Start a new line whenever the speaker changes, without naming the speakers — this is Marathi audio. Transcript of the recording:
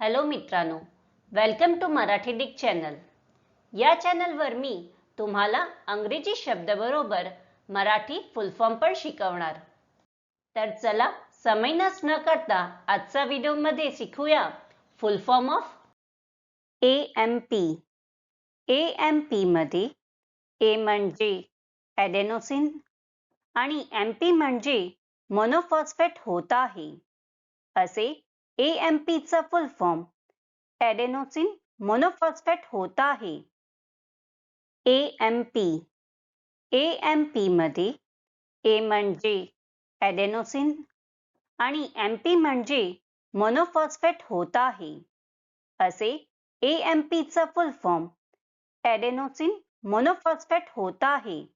हॅलो मित्रांनो वेलकम टू मराठी डिक चॅनल या चॅनलवर मी तुम्हाला अंग्रेजी शब्दाबरोबर मराठी फुल फॉर्म पण शिकवणार. तर चला समय नस न करता आजचा व्हिडिओमध्ये शिकूया full form of A M P A M पीमध्ये ए म्हणजे ॲडेनोसिन आणि एम पी म्हणजे मोनोफॉस्फेट होत आहे. असे ए एम पीचा फुल फॉर्म ॲडेनोसिन मोनोफॉस्फेट होत आहे. A M P A M पीमध्ये ए म्हणजे ॲडेनोसिन आणि एम पी म्हणजे मोनोफॉस्फेट होत आहे. असे ए एम पीचा फुल फॉर्म ॲडेनोसिन मोनोफॉस्फेट होत आहे.